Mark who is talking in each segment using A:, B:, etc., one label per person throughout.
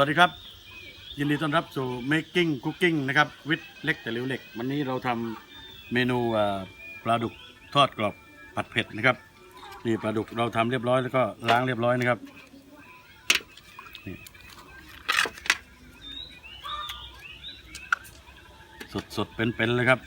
A: วัสดีครับ ยินดีต้อนรับสู่ Making Cooking นะครับวิทเล็กแต่เหลวเล็ก วันนี้เราทำเมนูปลาดุกทอดกรอบผัดเผ็ดนะครับนี่ปลาดุกเราทำเรียบร้อยแล้วก็ล้างเรียบร้อยนะครับนี่สดสดๆเป็นๆเลยครับ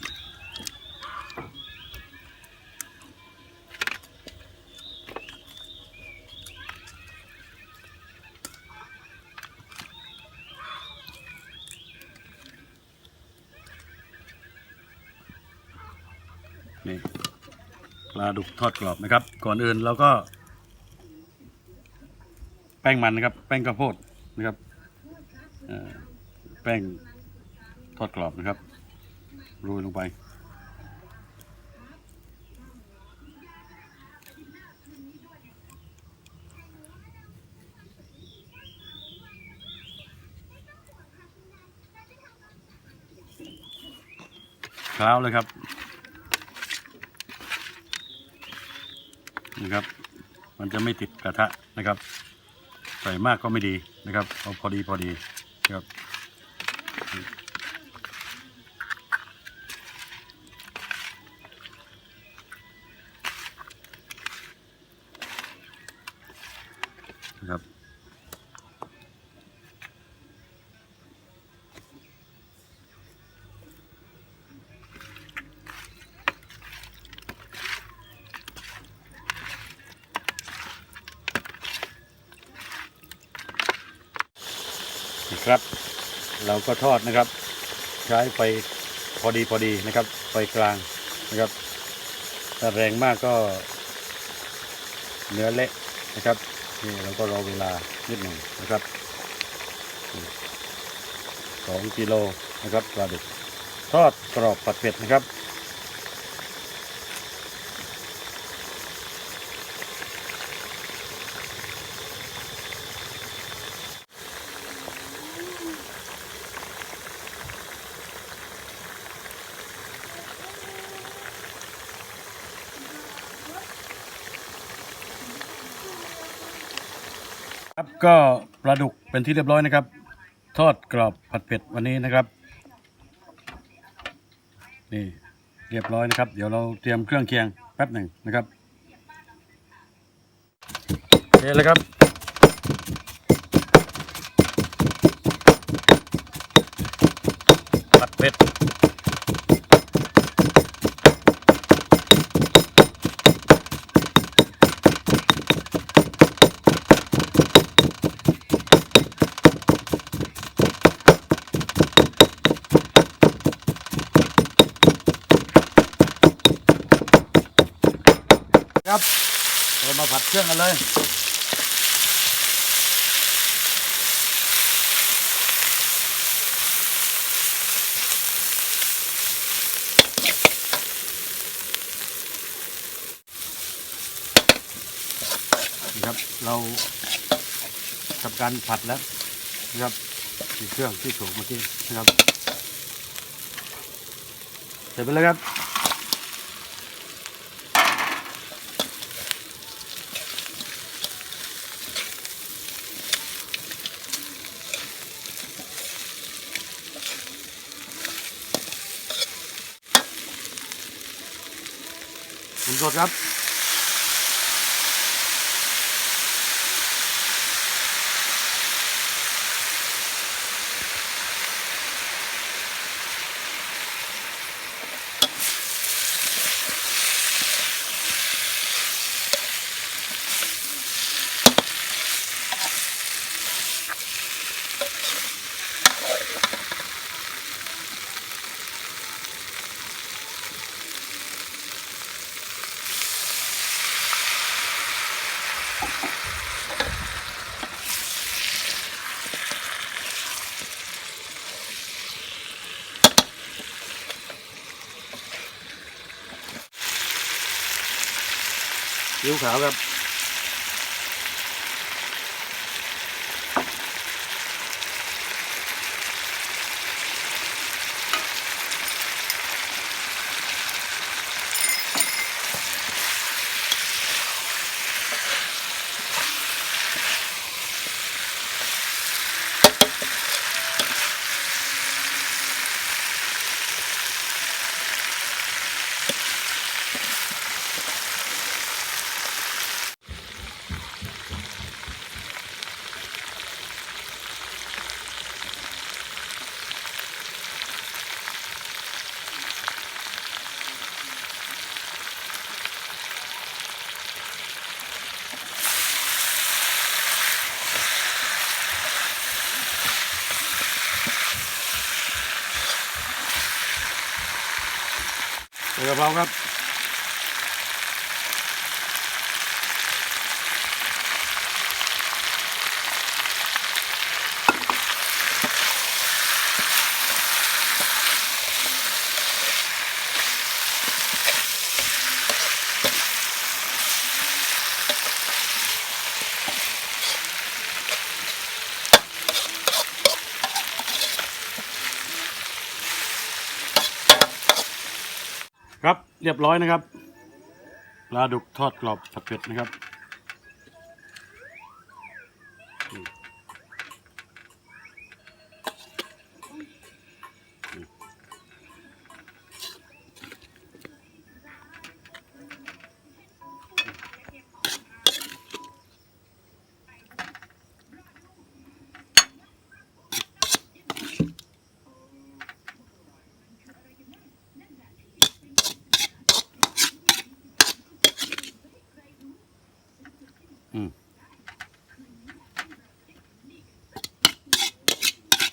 A: ลาดุกทอดกรอบนะครับ ก่อนอื่นเราก็ แป้งมันนะครับ แป้งข้าวโพดนะครับแป้งทอดกรอบนะครับโรยลงไป คล้าวเลยครับ นะครับ มันจะไม่ติดกระทะนะครับ ใส่มากก็ไม่ดีนะครับเอาพอดีพอดีนะครับนะครับ นะครับ เราก็ทอดนะครับ ใช้ไฟพอดีพอดีนะครับ ไฟกลางนะครับถ้าแรงมากก็เนื้อเละนะครับนี่เราก็รอเวลานิดหนึ่งนะครับนี่สองกิโลนะครับปลาดุกทอดกรอบผัดเผ็ดนะครับ ครับก็ปลาดุกเป็นที่เรียบร้อยนะครับ ทอดกรอบผัดเผ็ดวันนี้นะครับ นี่เรียบร้อยนะครับ เดี๋ยวเราเตรียมเครื่องเคียงแป๊บหนึ่งนะครับนี่เลยครับ ครับ เรามาผัดเครื่องกันเลย นี่ครับ เราทำการผัดแล้วนะครับมีเครื่องที่ถูกเมื่อกี้นะครับ เสร็จไปแล้วครับ สดครับ ผิวขาวครับ ใส่กะเพราครับ เรียบร้อยนะครับปลาดุกทอดกรอบผัดเผ็ดนะครับ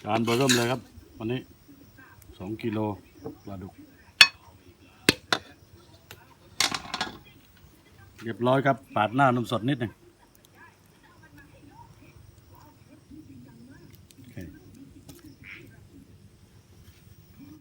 A: จานเบอร์เริ่มเลยครับ วันนี้สองกิโลปลาดุก เรียบร้อยครับ ปาดหน้านมสดนิดหนึ่ง